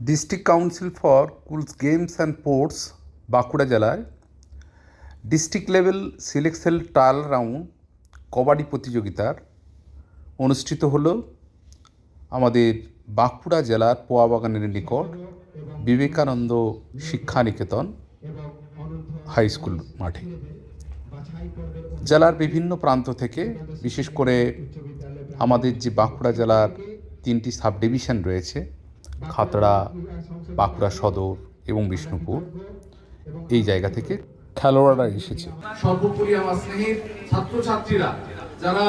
District council for schools games and sports Bankura জেলায় district level selection trial round kabaddi প্রতিযোগিতার অনুষ্ঠিত হল আমাদের বাঁকুড়া জেলার পোয়াবাগানের নিকট বিবেকানন্দ শিক্ষা নিকেতন হাই স্কুল মাঠে জেলার বিভিন্ন প্রান্ত থেকে বিশেষ করে আমাদের যে বাঁকুড়া জেলার তিনটি সাব ডিভিশন রয়েছে। খাতড়া, বাঁকুড়া সদর এবং বিষ্ণুপুর, এই জায়গা থেকে খেলোয়াড়রা এসেছে। সর্বোপরি আমার স্নেহের ছাত্রছাত্রীরা, যারা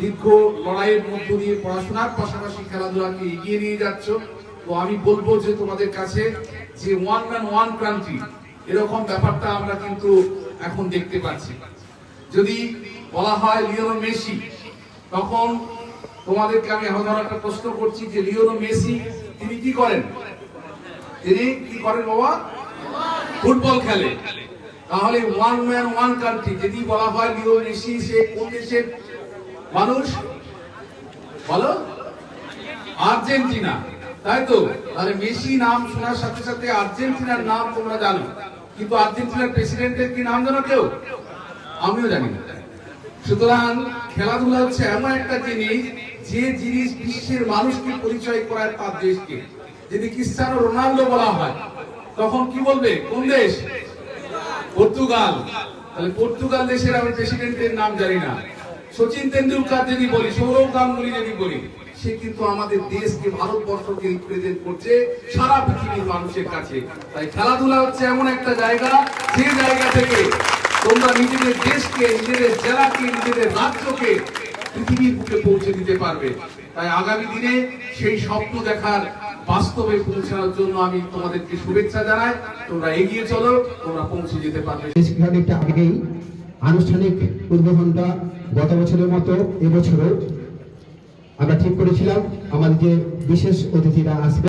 দীর্ঘ লড়াইয়ের মধ্য দিয়ে পড়াশোনার পাশাপাশি খেলাধুলাকে এগিয়ে নিয়ে যাচ্ছ, তো আমি বলব যে তোমাদের কাছে যে ওয়ান ম্যান ওয়ান কান্ট্রি এরকম ব্যাপারটা আমরা কিন্তু এখন দেখতে পাচ্ছি। যদি বলা হয় লিওনো মেসি, তখন তোমাদেরকে আমি এখন একটা প্রশ্ন করছি যে লিওনো মেসি তিনি কি করেন? তিনি কি করেন বাবা? ফুটবল খেলে। তাহলে ওয়ান ম্যান ওয়ান কান্ট্রি যদি বলা হয় লিও মেসি সে কোন দেশের মানুষ? বলো? আর্জেন্টিনা। তাই তো? তাহলে মেসি নাম শোনার সাথে সাথে আর্জেন্টিনার নাম তোমরা জানো। কিন্তু আর্জেন্টিনার প্রেসিডেন্টের কি নাম জানো কেউ? আমিও জানি না। সুতরাং খেলাধুলা হচ্ছে এমন একটা জিনিস যে জিনিস বিশ্বের মানুষকে পরিচয় করায় তার দেশকে। যদি ক্রিস্টিয়ানো রোনাল্ডো বলা হয়, তখন কি বলবে? কোন দেশ? পর্তুগাল। তাহলে পর্তুগাল দেশের আমি প্রেসিডেন্টের নাম জানি না। সচিন তেন্ডুলকার যদি বলি, সৌরভ গাঙ্গুলি যদি বলি, সে কিন্তু আমাদের দেশকে, ভারতবর্ষকে রিপ্রেজেন্ট করছে সারা পৃথিবীর মানুষের কাছে। তাই খেলাধুলা হচ্ছে এমন একটা জায়গা, যে জায়গা থেকে তোমরা নিজেদের দেশকে, নিজেদের জেলাকে, নিজেদের রাজ্যকে পৃথিবীর বুকে পৌঁছে দিতে পারবে। তাই আগামী দিনে সেই স্বপ্ন দেখার বাস্তবে পৌঁছানোর জন্য আমি তোমাদেরকে শুভেচ্ছা জানাই। তোমরা এগিয়ে চলো তোমরা পৌঁছে যেতে পারবে। শিক্ষাদিকটা আগেই আনুষ্ঠানিক উদ্বোধনটা গত বছরের মতো এবছরও আমরা ঠিক করেছিলাম। আমাদের যে বিশেষ অতিথিরা আসবে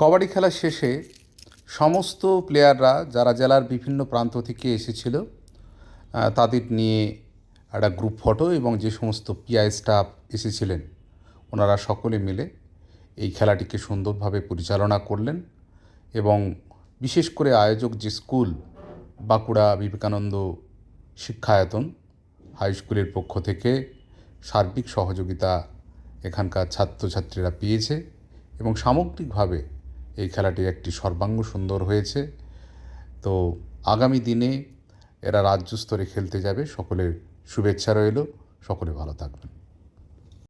কবাডি খেলা শেষে সমস্ত প্লেয়াররা যারা জেলার বিভিন্ন প্রান্ত থেকে এসেছিল তাদের নিয়ে একটা গ্রুপ ফটো এবং যে সমস্ত পিআই স্টাফ এসেছিলেন, ওনারা সকলে মিলে এই খেলাটিকে সুন্দরভাবে পরিচালনা করলেন এবং বিশেষ করে আয়োজক যে স্কুল, বাঁকুড়া বিবেকানন্দ শিক্ষায়তন হাই স্কুলের পক্ষ থেকে সার্বিক সহযোগিতা এখানকার ছাত্রছাত্রীরা পেয়েছে এবং সামগ্রিকভাবে এই খেলাটি একটি সর্বাঙ্গ সুন্দর হয়েছে। তো আগামী দিনে এরা রাজ্য স্তরে খেলতে যাবে। সকলের শুভেচ্ছা রইল। সকলে ভালো থাকবেন।